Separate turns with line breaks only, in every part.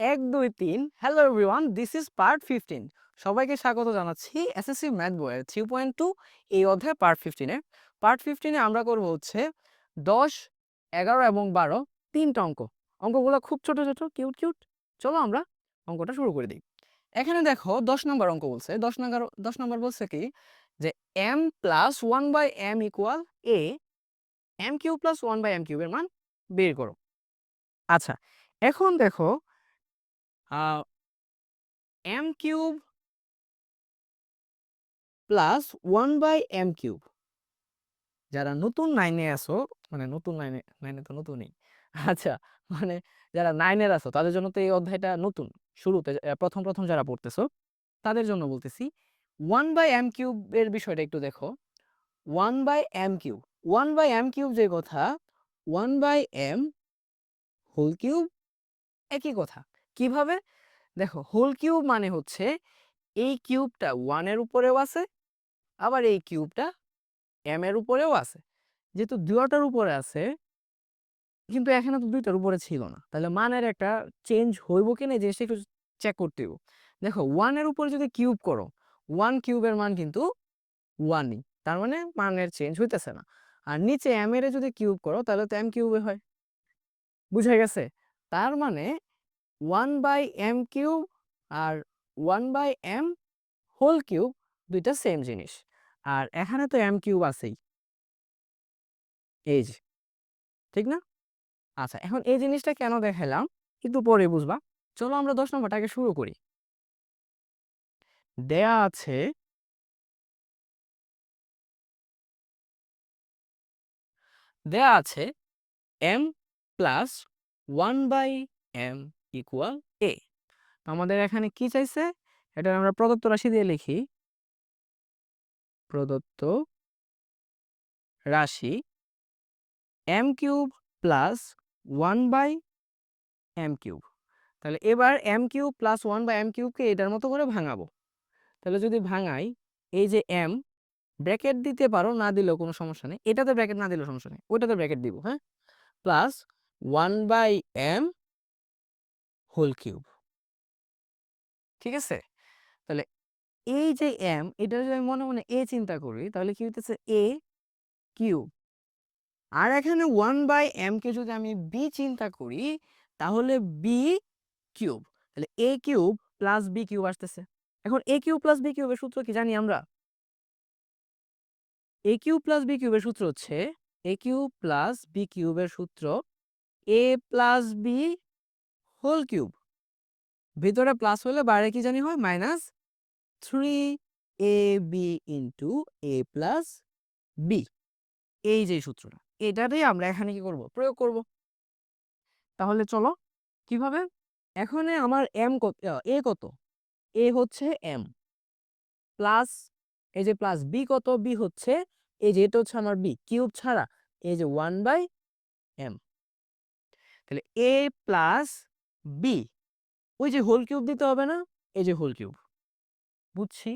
এক, দুই, তিন। Hello everyone this is part fifteen সবাইকে স্বাগত জানাচ্ছি এসএসসি ম্যাথ বইয়ের থ্রি পয়েন্ট টু এই অধ্যায় পার্ট ফিফটিনে পার্ট ফিফটিনে আমরা করব হচ্ছে দশ, এগারো এবং বারো তিনটা অঙ্ক। অঙ্কগুলো খুব ছোট ছোট কিউট কিউট চলো আমরা অঙ্কটা শুরু করে দিই। এখানে দেখো দশ নম্বর অঙ্ক বলছে। দশ নম্বর দশ নম্বর বলছে কি? যে M plus one by M equal A M Q plus one by M কিউবের মান বের করো। আচ্ছা এখন দেখো M cube plus one by M cube যারা নতুন নাইনে আসো মানে নতুন নাইনে নাইনে তো নতুনই। আচ্ছা মানে যারা নাইনের আছো, তাদের জন্য তো এই অধ্যায়টা নতুন, শুরুতে প্রথম প্রথম যারা পড়তেছো, তাদের জন্য বলতেছি ওয়ান বাই এম কিউবের বিষয়টা একটু দেখো। One by M cube one by M cube যে কথা one by M whole cube একই কথা। কীভাবে? দেখো হোল কিউব মানে হচ্ছে এই কিউবটা ওয়ানের উপরেও আছে, আবার এই কিউবটা এম এর উপরেও আছে। যেহেতু দুটার উপরে আছে, কিন্তু এখানে তো দুইটার উপরে ছিল না। তাহলে মানের একটা চেঞ্জ হইব কিনা এই জিনিসটা একটু চেক করতে হইব। দেখো ওয়ানের উপরে যদি কিউব করো ওয়ান কিউবের মান কিন্তু ওয়ানই তার মানে মানের চেঞ্জ হইতেছে না। আর নিচে এম এর যদি কিউব করো, তাহলে তো এম কিউবে হয়। বুঝা গেছে? তার মানে one by M cube R one by M whole cube দুইটা সেম জিনিস। আর এখানে তো এম কিউব আছেই। এই যে, ঠিক না? আচ্ছা এখন এই জিনিসটা কেন দেখালাম? একটু পরে বুঝবা। চলো আমরা দশ নম্বরটাকে শুরু করি। দেয়া আছে দেয়া আছে M plus one by M. Equal A আমাদের এখানে কি চাইছে? এটা আমরা প্রদত্ত রাশি দিয়ে লিখি। প্রদত্ত রাশি M cube plus one by M cube তাহলে এবার M cube plus one by M কিউবকে এটার মতো করে ভাঙাবো। তাহলে যদি ভাঙাই, এই যে এম ব্র্যাকেট দিতে পারো, না দিলেও কোনো সমস্যা নেই। এটাতে ব্র্যাকেট না দিলেও সমস্যা নেই। ওইটাতে ব্র্যাকেট দিব হ্যাঁ? Plus one by M whole cube. ঠিক আছে? তাহলে এই যে এম এটা যদি আমি মনে মনে এ চিন্তা করি, তাহলে কি হইতেছে? এ কিউব। আর এখানে ওয়ান বাই এম কে যদি আমি বি চিন্তা করি, তাহলে বি কিউব। তাহলে A cube plus B cube আসতেছে। এখন এ কিউব প্লাস বি কিউবের সূত্র কি জানি আমরা? এ কিউব প্লাস বি কিউবের সূত্র হচ্ছে এ কিউব প্লাস বি কিউবের সূত্র A plus B whole cube ভিতরে প্লাস হলে বাইরে কি জানি হয়? Minus three A B into A plus B এই যে সূত্রটা এটাতেই আমরা এখানে কি করব? প্রয়োগ করব। তাহলে চলো, কীভাবে? এখানে আমার এম কত এ কত? এ হচ্ছে এম প্লাস এই যে প্লাস বি কত? বি হচ্ছে, এই যে এটা হচ্ছে আমার বি কিউব ছাড়া, এই যে ওয়ান বাই এম তাহলে এ প্লাস বি ওই যে হোল কিউব দিতে হবে না? এই যে হোল কিউব বুঝছি?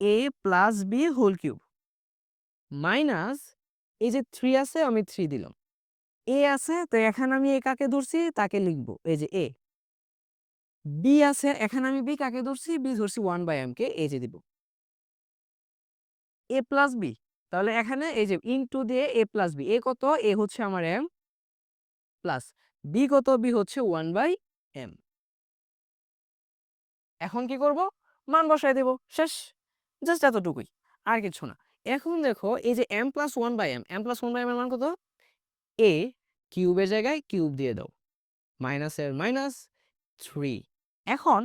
A plus B whole cube minus এই যে থ্রি আছে, আমি থ্রি দিলাম। এ আছে, তো এখানে আমি এ কাকে ধরছি? তাকে লিখব। এই যে এ বি আছে, এখানে আমি বি কাকে ধরছি? বি ধরছি ওয়ান বাই এম কে, এই যে দিব। এ প্লাস বি তাহলে এখানে এই যে ইনটু দিয়ে এ প্লাস বি এ কত? এ হচ্ছে আমার এম প্লাস বি কত বি হচ্ছে ওয়ান বাই এম। এখন কি করব? মান বসাই দেব। শেষ। জাস্ট এতটুকুই। আর কিছু না। এখন দেখো, এই যে M plus one by M M plus one by M এর মান কত? এ কিউবের জায়গায় কিউব দিয়ে দাও। মাইনাস এর মাইনাস থ্রি এখন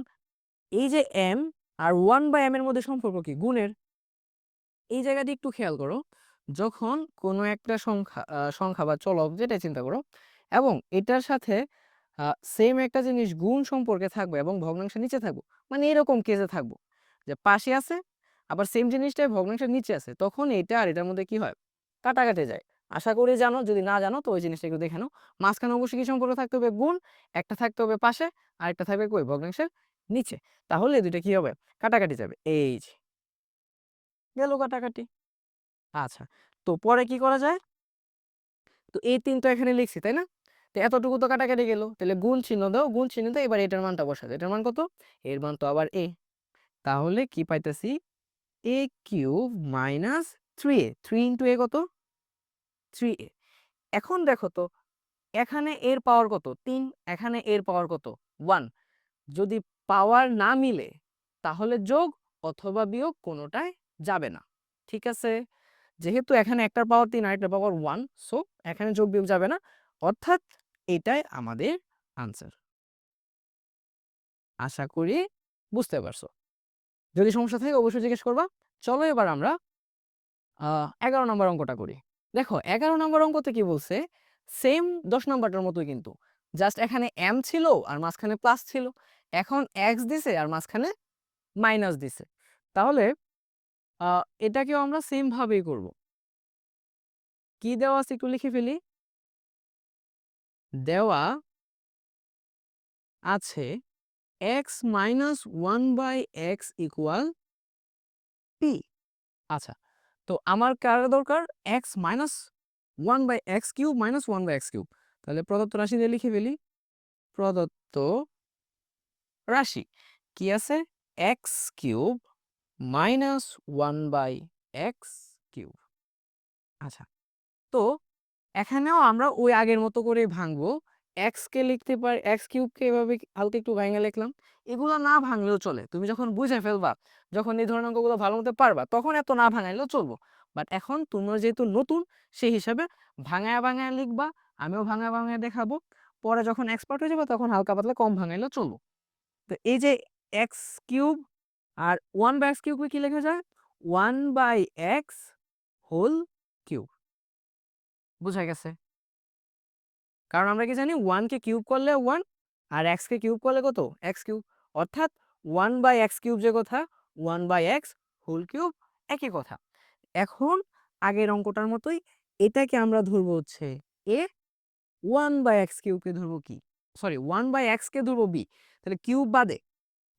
এই যে এম আর ওয়ান বাই এম এর মধ্যে সম্পর্ক কি? গুণের। এই জায়গাটি একটু খেয়াল করো। যখন কোনো একটা সংখ্যা সংখ্যা বা চলক যেটা চিন্তা করো এবং এটার সাথে সেম একটা জিনিস গুণ সম্পর্কে থাকবে এবং ভগ্নাংশের নিচে থাকব। মানে এরকম কেসে থাকব যে পাশে আছে, আবার সেম জিনিসটাই ভগ্নাংশের নিচে আছে। তখন এটা আর এটার মধ্যে কি হয়? কাটাকাটি যায়। আশা করি জানো, যদি না জানো, তো ওই জিনিসটা একটু দেখে মাঝখানে অবশ্যই কি সম্পর্ক থাকতে হবে? গুণ, একটা থাকতে হবে পাশে, আর একটা থাকবে কই? ভগ্নাংশের নিচে। তাহলে দুইটা কি হবে? কাটাকাটি যাবে। এই যে। গেল কাটাকাটি। আচ্ছা তো পরে কি করা যায়? তো এই তিন তো এখানে লিখছি, তাই না? তো এতটুকু তো কাটাকাটি গেল। তাহলে গুণ চিহ্ন দাও, গুণ চিহ্ন দাও এবার এটার মানটা বসা এটার মান কত? এর মান তো আবার এ তাহলে কি পাইতেছি? A cube minus three A three into A কত? থ্রি এ এখন দেখো তো, এখানে এর পাওয়ার কত? তিন। এখানে এর পাওয়ার কত? ওয়ান। যদি পাওয়ার না মিলে, তাহলে যোগ অথবা বিয়োগ কোনোটাই যাবে না। ঠিক আছে? যেহেতু এখানে একটার পাওয়ার তিন আর একটার পাওয়ার ওয়ান সো এখানে যোগ বিয়োগ যাবে না। অর্থাৎ এটাই আমাদের আনসার আশা করি বুঝতে পারছ। যদি সমস্যা থাকে অবশ্যই জিজ্ঞেস করবা। চলো এবার আমরা এগারো নম্বর অঙ্কটা করি। দেখো, এগারো নম্বর অঙ্কতে কি বলছে? সেম দশ নম্বরটার মতোই কিন্তু। জাস্ট এখানে এম ছিল আর মাঝখানে প্লাস ছিল। এখন এক্স দিছে আর মাঝখানে মাইনাস দিছে। তাহলে এটাকেও আমরা সেম ভাবেই করব। কি দেওয়া আছে একটু লিখে ফেলি? দেওয়া আছে X minus one by X equal P আচ্ছা তো আমার কার দরকার? X minus one by X cube minus one by X cube তাহলে প্রদত্ত রাশি দিয়ে লিখে ফেলি। প্রদত্ত রাশি কি আছে? X cube minus one by X cube আচ্ছা তো এখানেও আমরা ওই আগের মতো করে ভাঙবো। এক্স কে লিখতে পারি এক্স কিউবকে এভাবে হালকা একটু ভাঙে লিখলাম। এগুলো না ভাঙলেও চলে। তুমি যখন বুঝে ফেলবা, যখন এই ধরনের অঙ্কগুলো ভালো মতো পারবা, তখন এত না ভাঙাইলেও চলবো। বাট এখন তোমরা যেহেতু নতুন, সেই হিসাবে ভাঙায় ভাঙায় লিখবা, আমিও ভাঙায় ভাঙায় দেখাবো। পরে যখন এক্সপার্ট হয়ে যাবে, তখন হালকা পাতলা কম ভাঙাইলেও চলবো। তো এই যে এক্স কিউব আর ওয়ান বাই এক্স কিউবকে কি লেখা যায়? One by X whole cube বোঝা গেছে। কারণ আমরা কি জানি ওয়ানকে কিউব করলে ওয়ান আর এক্সকে কিউব করলে কত? এক্স কিউব অর্থাৎ ওয়ান বাই এক্স কিউব যে কথা one by X whole cube একই কথা। এখন আগের অঙ্কটার মতোই এটাকে আমরা ধরবো হচ্ছে এ ওয়ান বাই এক্স কিউবকে ধরবো কি? সরি ওয়ান বাই এক্সকে ধরবো বি তাহলে কিউব বাদে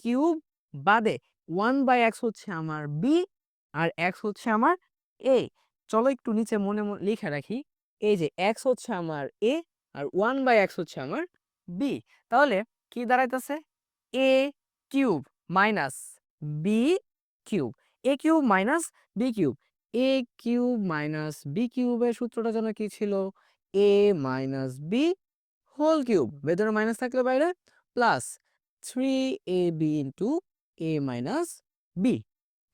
কিউব বাদে ওয়ান বাই এক্স হচ্ছে আমার বি আর এক্স হচ্ছে আমার এ চলো একটু নিচে মনে মনে লিখে রাখি। এই যে এক্স হচ্ছে আমার এ আর ওয়ান বাই এক্স হচ্ছে আমার বি তাহলে কি দাঁড়াইতেছে? A cube minus B cube A cube minus B cube A cube minus B কিউবের সূত্রটা যেন কি ছিল? A minus B whole cube ভেতরে মাইনাস থাকলে বাইরে plus three A B into A minus B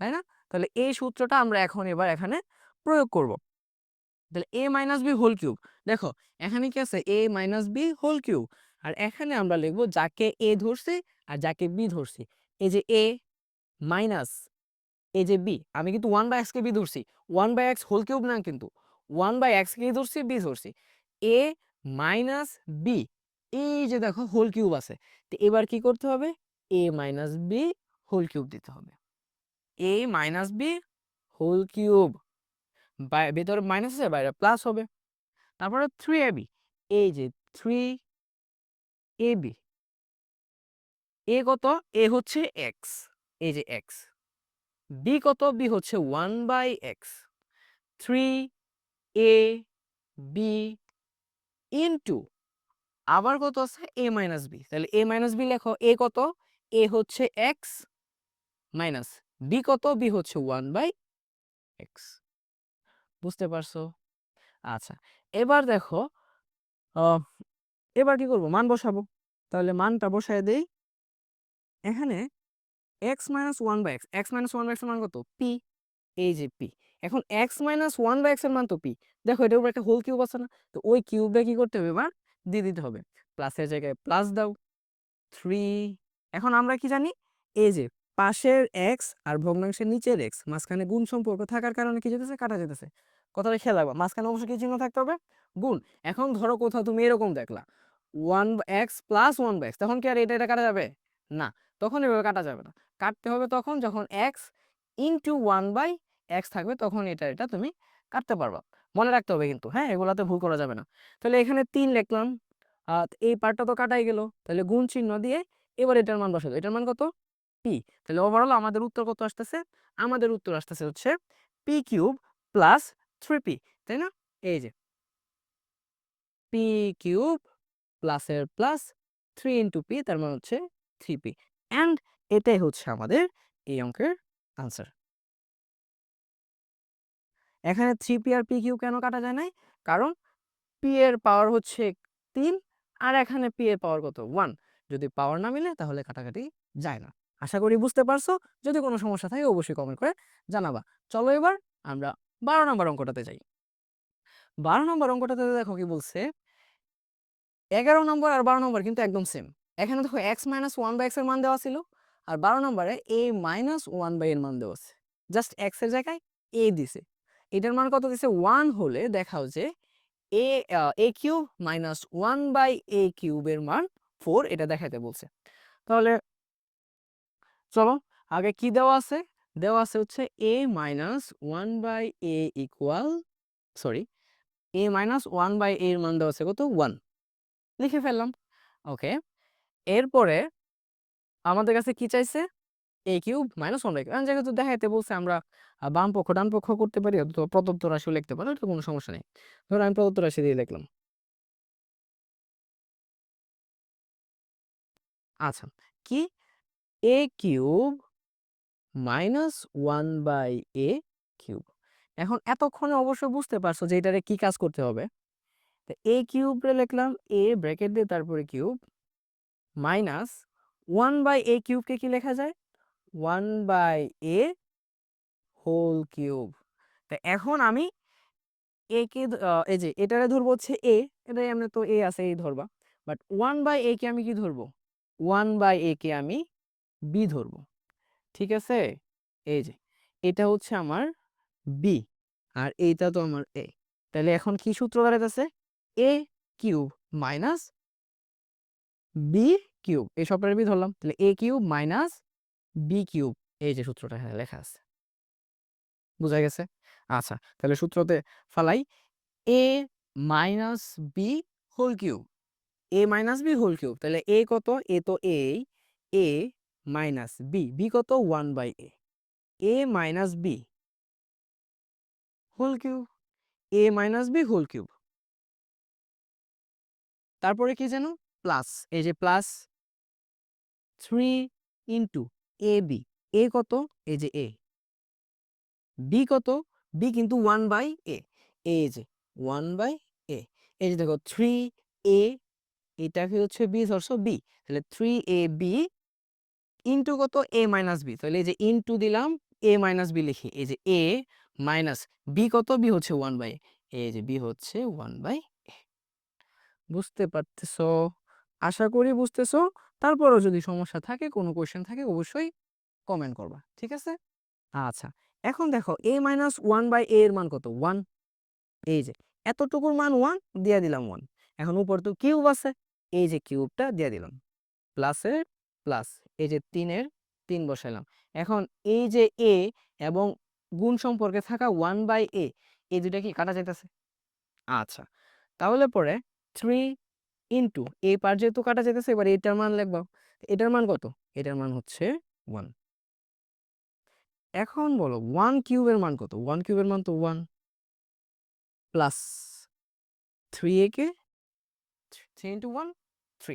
তাই না? তাহলে এই সূত্রটা আমরা এখন এবার এখানে প্রয়োগ করব। তাহলে A minus B whole cube দেখো, এখানে কি আছে? A minus B whole cube আর এখানে আমরা লিখব যাকে এ ধরছি আর যাকে বি ধরছি। এই যে এ মাইনাস এই যে বি আমি কিন্তু ওয়ান বাই এক্সকে বি ধরছি। One by X whole cube না কিন্তু। ওয়ান বাই এক্সকে ধরছি বি ধরছি। এ মাইনাস বি এই যে দেখো হোল কিউব আছে। তো এবার কি করতে হবে? A minus B whole cube দিতে হবে। A minus B whole cube ভেতরে মাইনাস আছে বাইরে প্লাস হবে। তারপরে থ্রি এ বি এই যে থ্রি এ বি এ কত? এ হচ্ছে এক্স এই যে এক্স বি কত? বি হচ্ছে one by X three A B into আবার কত আছে? এ মাইনাস বি তাহলে এ মাইনাস বি লেখো এ কত? এ হচ্ছে এক্স মাইনাস বি কত? বি হচ্ছে ওয়ান বাই এক্স বুঝতে পারছ? আচ্ছা এবার দেখো এবার কি করব? মান বসাবো। তাহলে মানটা বসায় দেই। এখানে X minus one by X X minus one by এক্সের মান কত? পি এই যে পি এখন এক্স মাইনাস ওয়ান বাই এক্সের মান তো পি দেখো, এটার উপর একটা হোল কিউব আছে না? তো ওই কিউবটা কি করতে হবে? এবার দিয়ে দিতে হবে। প্লাসের জায়গায় প্লাস দাও। থ্রি এখন আমরা কি জানি? এই যে পাশের এক্স আর ভগ্নাংশের নিচের এক্স মাঝখানে গুণ সম্পর্ক থাকার কারণে কি যেতেছে? কাটা যেতেছে। কথাটা খেয়াল রাখবা। মাঝখানে অবশ্যই কি চিহ্ন থাকতে হবে। গুণ, এখন ধরো কোথাও তুমি এরকম দেখলা। One X plus one by X তখন কি আর এটা এটা কাটা যাবে? না, তখন এভাবে কাটা যাবে না। কাটতে হবে তখন যখন X into one by X থাকবে, তখন এটা এটা তুমি কাটতে পারবা। মনে রাখতে হবে কিন্তু হ্যাঁ? এগুলাতে ভুল করা যাবে না। তাহলে এখানে তিন লিখলাম। এই পার্টটা তো কাটাই গেল। তাহলে গুণ চিহ্ন দিয়ে এবার এটার মান বসাবো এটার মান কত? পি তাহলে ওভারঅল আমাদের উত্তর কত আসতেছে? আমাদের উত্তর আসতেছে হচ্ছে পি কিউব প্লাস থ্রি তাই না? এই যে। পি কিউব প্লাসের প্লাস থ্রি ইন্টু পি তার মানে হচ্ছে থ্রি পি অ্যান্ড এটাই হচ্ছে আমাদের এই অঙ্কের আনসার এখানে থ্রি পি আর পি কিউ কেন কাটা যায় নাই? কারণ পি এর পাওয়ার হচ্ছে তিন, আর এখানে পি এর পাওয়ার কত? ওয়ান যদি পাওয়ার না মিলে, তাহলে কাটাকাটি যায় না। আশা করি বুঝতে পারছ। যদি কোনো সমস্যা থাকে, অবশ্যই কমেন্ট করে জানাবা। চলো এবার আমরা বারো নম্বর অঙ্কটাতে যাই। বারো নম্বর অঙ্কটাতে দেখো কি বলছে? এগারো নম্বর আর বারো নম্বর কিন্তু একদম সেম এখানে দেখো এক্স মাইনাস ওয়ান বাই এক্সের মান দেওয়া ছিল আর বারো নম্বরে এ মাইনাস ওয়ান বাই এর মান দেওয়া আছে। জাস্ট এক্সের জায়গায় এ দিছে। এটার মান কত দিছে? ওয়ান হলে দেখাও যে a a cube minus one by a কিউবের মান ফোর এটা দেখাইতে বলছে। তাহলে চলো, আগে কি দেওয়া আছে? দেওয়া আছে হচ্ছে a minus one by a equal sorry a minus one by এর মান দেওয়া আছে কত? ওয়ান লিখে ফেললাম। ওকে এরপরে আমাদের কাছে কি চাইছে? A cube minus one by cube যেহেতু দেখাইতে বলছে আমরা বাম পক্ষ, ডান পক্ষ করতে পারি অথবা প্রদত্ত রাশিও লিখতে পারি এটা কোনো সমস্যা নেই। ধরো আমি প্রদত্ত রাশি দিয়ে লিখলাম। আচ্ছা কি? A cube minus one by a cube. এখন এতক্ষণে অবশ্যই বুঝতে পারছ যে এটারে কি কাজ করতে হবে। তো এ কিউবরে লিখলাম এ ব্র্যাকেট দিয়ে তারপরে cube minus one by a কিউবকে কি লেখা যায়? One by a whole cube. তা এখন আমি এ কে এই যে এটারে ধরবো হচ্ছে এ, এটাই আমরা তো এ আছে, এই ধরবা। বাট ওয়ান বাই এ কে আমি কি ধরবো? ওয়ান বাই এ কে আমি বি ধরবো। ঠিক আছে? এই যে, এটা হচ্ছে আমার বি আর এইটা তো আমার এ তাহলে এখন কি সূত্র দাঁড়াইতেছে? A cube minus b cube. এই সবটার বি ধরলাম। তাহলে a cube minus b cube. এই যে সূত্রটা এখানে লেখা আছে। বোঝা গেছে? আচ্ছা তাহলে সূত্রতে ফালাই a minus b whole cube. A minus b whole cube. তাহলে এ কত? এ তো a a minus b b কত? One by a. A minus b. Whole cube. A minus b, whole cube. তারপরে কি যেন? প্লাস। এই যে plus three into a b. A কত? এই যে এ। বি কত? বি কিন্তু ওয়ান বাই এ। এ যে ওয়ান বাই এ। এই যে দেখো, থ্রি এ, এটাকে হচ্ছে বি ধরছো বি। তাহলে থ্রি এ বি ইন্টু কত? এ মাইনাস বি তাহলে এই যে ইন্টু দিলাম এ মাইনাস বি লিখি। এই যে এ মাইনাস বি কত? বি হচ্ছে ওয়ান বাই এই যে বি হচ্ছে ওয়ান বাই বুঝতে পারতেছো? আশা করি বুঝতেছো। তারপরও যদি সমস্যা থাকে, কোনো কোয়েশ্চেন থাকে, অবশ্যই কমেন্ট করবা। ঠিক আছে? আচ্ছা এখন দেখো a minus one by a এর মান কত? ওয়ান এই যে, এতটুকুর মান ওয়ান দিয়ে দিলাম ওয়ান এখন উপর তো কিউব আছে। এই যে কিউবটা দিয়ে দিলাম। প্লাসের প্লাস এই যে তিনের, তিন বসাইলাম। এখন এই যে এ এবং গুণ সম্পর্কে থাকা ওয়ান বাই এ এই দুইটা কি কাটা যাইতেছে? আচ্ছা তাহলে পরে থ্রি ইন্টু এ পার যেহেতু কাটা যেতেছে এবার এটার মান লিখব। এটার মান কত? এটার মান হচ্ছে ওয়ান এখন বলো ওয়ান কিউবের মান কত? ওয়ান কিউবের মান তো ওয়ান প্লাস থ্রি এ কে? Three into one three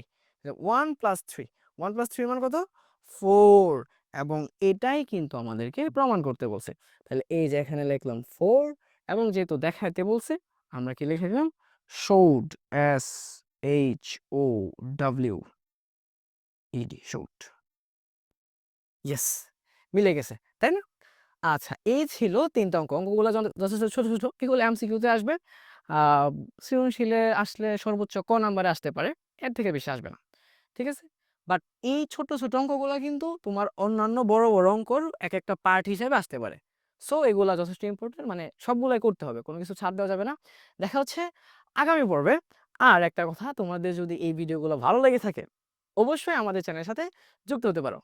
one plus three one plus three মান কত? ফোর। এবং এটাই কিন্তু আমাদেরকে প্রমাণ করতে বলছে। তাহলে এই যে এখানে লিখলাম ফোর এবং যেহেতু দেখাইতে বলছে, আমরা কি লিখে দিলাম? Showed S H O W E D showed yes মিলে গেছে, তাই না? আচ্ছা এই ছিল তিনটা অঙ্ক। অঙ্কগুলো যথেষ্ট ছোট ছোট এগুলো এমসিকিউতে আসবে? সৃজনশীলে আসলে সর্বোচ্চ ক নাম্বারে আসতে পারে, এর থেকে বেশি আসবে না। ঠিক আছে? বাট এই ছোট ছোট অঙ্কগুলো কিন্তু তোমার অন্যান্য বড় বড় অঙ্কর এক একটা পার্ট হিসেবে আসতে পারে। সো এগুলো যথেষ্ট ইম্পর্টেন্ট মানে সবগুলোই করতে হবে, কোনো কিছু ছাড় দেওয়া যাবে না। দেখা হচ্ছে আগামী পর্বে। আর একটা কথা, তোমাদের যদি এই ভিডিওগুলো ভালো লেগে থাকে, অবশ্যই আমাদের চ্যানেলের সাথে যুক্ত হতে পারো।